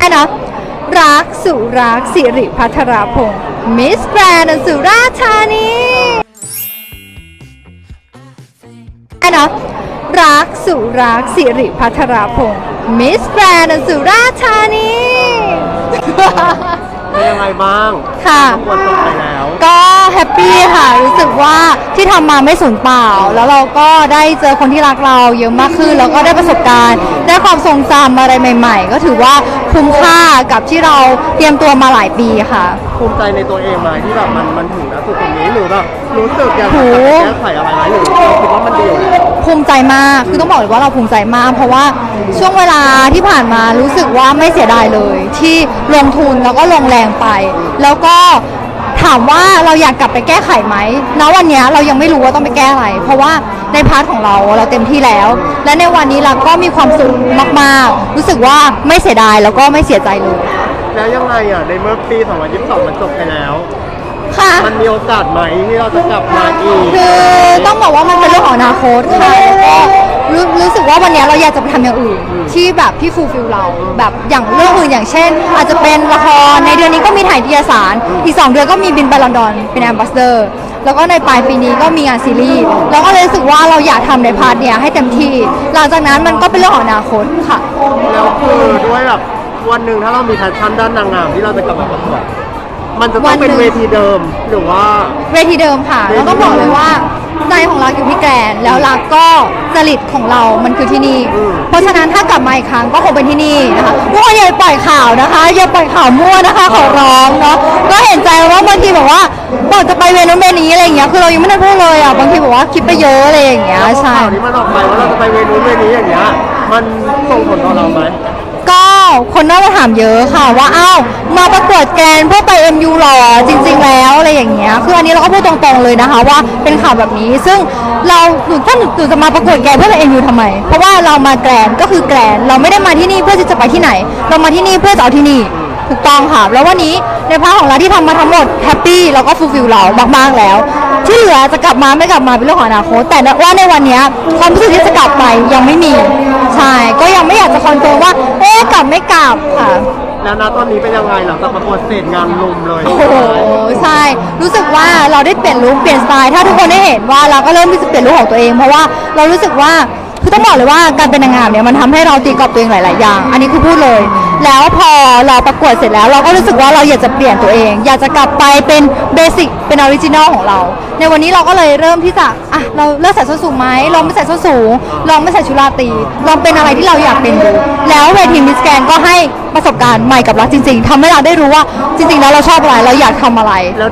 อันนะรักสุรักสิริพัทราพงศ์มิสแกรนด์สุราษฎร์ธานีอันนะรักสุรักสิริพัทราพงศ์มิสแกรนด์สุราษฎร์ธานี เป็นยังไงบ้างค่ะประกวดจบไปแล้ว ก็แฮปปี้ค่ะ รู้สึกว่า ที่ทำมาไม่สูญเปล่า แล้วเราก็ได้เจอคนที่รักเราเยอะมากขึ้น แล้วก็ได้ประสบการณ์ ได้ความทรงจำอะไรใหม่ ๆ ก็ถือว่าคุ้มค่ากับที่เราเตรียมตัวมาหลายปีค่ะ ภูมิใจในตัวเองไหมที่แบบมันมันถึงณจุดตรงนี้หรือแบบรู้สึกอยากโหจะแก้ไขอะไรไหมหรือเราคิดว่ามันดีอยู่แล้วภูมิใจมาก คือต้องบอกเลยว่าเราภูมิใจมาก เพราะว่าช่วงเวลาที่ผ่านมารู้สึกว่าไม่เสียดายเลย ที่ลงทุนแล้วก็ลงแรงไป แล้วก็ ถามว่าเราอยากกลับไปแก้ไขไหมณวันเนี้ยเรายังไม่รู้ว่าต้องไปแก้อะไร เพราะว่าในพาร์ทของเราเราเต็มที่แล้ว และในวันนี้เราก็มีความสุขมากๆ รู้สึกว่าไม่เสียดายแล้วก็ไม่เสียใจเลยแล้วยังไงอะในเมื่อปี 2022 มันจบไปแล้ว ค่ะ มันมีโอกาสไหมที่เราจะกลับมาอีก คือต้องบอกว่ามันเป็นเรื่องของอนาคตค่ะแล้วก็ รู้รู้สึกว่าวันนี้เราอยากจะไปทำอย่างอื่น ที่แบบที่ฟูลฟิลเราแบบอย่างเรื่องอื่นอย่างเช่น อาจจะเป็นละครในเดือนนี้ก็มีถ่ายนิตยสาร อีก 2 เดือนก็มีบินไปลอนดอนเป็นแอมบาสเดอร์ แล้วก็ในปลายปีนี้ก็มีงานซีรีส์แล้วก็เลยรู้สึกว่าเราอยากทำในพาร์ทเนี้ยให้เต็มที่ หลังจากนั้นมันก็เป็นเรื่องของอนาคตค่ะ แล้วคือด้วยแบบวันหนึ่งถ้าเรามีแพชชั่นด้านนางงามที่เราจะกลับมาประกวดมันจะต้องเป็นวันหนึ่ง เวทีเดิมหรือว่า เวทีเดิมค่ะ แล้วต้องบอกเลยว่า ใจของรักอยู่ที่แกรนด์แล้วรักก็จริตของเรา มันคือที่นี่อืมเพราะฉะนั้นถ้ากลับมาอีกครั้งก็คงเป็นที่นี่นะคะทุกคนอย่าปล่อยข่าวนะคะอย่าปล่อยข่าวมั่วนะคะขอร้องเนาะก็เห็นใจว่าบางทีแบบว่าบอกจะไปเวนู้นเวนี้อะไรอย่างเงี้ยคือเรายังไม่ได้พูดเลยอะบางทีบอกว่าคิดไปเยอะอะไรอย่างเงี้ยแล้วพอใช่ข่าวนี้มันออกไปว่าเราจะไปเวนู้นเวนี้อย่างเงี้ยมันส่งผลต่อเราไหมก็คนน่าจะถามเยอะค่ะว่าอ้าวมาประกวดแกรนด์เพื่อไป MU หรอจริง ๆแล้ว อย่างเงี้ยคืออันนี้เราก็พูดตรงๆเลยนะคะ ว่าเป็นข่าวแบบนี้ ซึ่งเราหนูถ้าหนูจะมาประกวดแกรนด์เพื่อไป MU ทำไม เพราะว่าเรามาแกรนด์ก็คือแกรนด์เราไม่ได้มาที่นี่เพื่อที่จะไปที่ไหน เรามาที่นี่เพื่อจะเอาที่นี่ถูกต้องค่ะแล้ววันนี้ในพาร์ทของเราที่ทำมาทั้งหมดแฮปปี้แล้วก็ฟูลฟิลเรามากๆแล้ว ที่เหลือจะกลับมาไม่กลับมาเป็นเรื่องของอนาคตแต่ว่าในวันนี้ความรู้สึกที่จะกลับไปยังไม่มีใช่ก็ยังไม่อยากจะคอนเฟิร์มว่าเอ๊ะกลับไม่กลับค่ะ แล้วนะตอนนี้เป็นยังไงหลังจากประกวดเสร็จงานลุมเลย โอ้โหใช่ รู้สึกว่าเราได้เปลี่ยนลุคเปลี่ยนสไตล์ถ้าทุกคนได้เห็นว่าเราก็เริ่มที่จะเปลี่ยนลุคของตัวเองเพราะว่าเรารู้สึกว่าคือต้องบอกเลยว่าการเป็นนางงามเนี่ยมันทำให้เราตีกรอบตัวเองหลาย ๆ อย่าง อันนี้คือพูดเลย แล้วพอเราประกวดเสร็จแล้วเราก็รู้สึกว่าเราอยากจะเปลี่ยนตัวเอง อยากจะกลับไปเป็นเบสิกเป็นออริจินอลของเรา ในวันนี้เราก็เลยเริ่มที่จะอะ เราเลิกใส่ส้นสูงไหมลองไม่ใส่ส้นสูง ลองไม่ใส่ชุดราตรีลองเป็นอะไรที่เราอยากเป็นดู แล้วเวทีมิสแกนก็ให้ประสบการณ์ใหม่กับเราจริง ๆทำให้เราได้รู้ว่าจริง ๆ แล้วเราชอบอะไรเราอยากทำอะไรแล้ว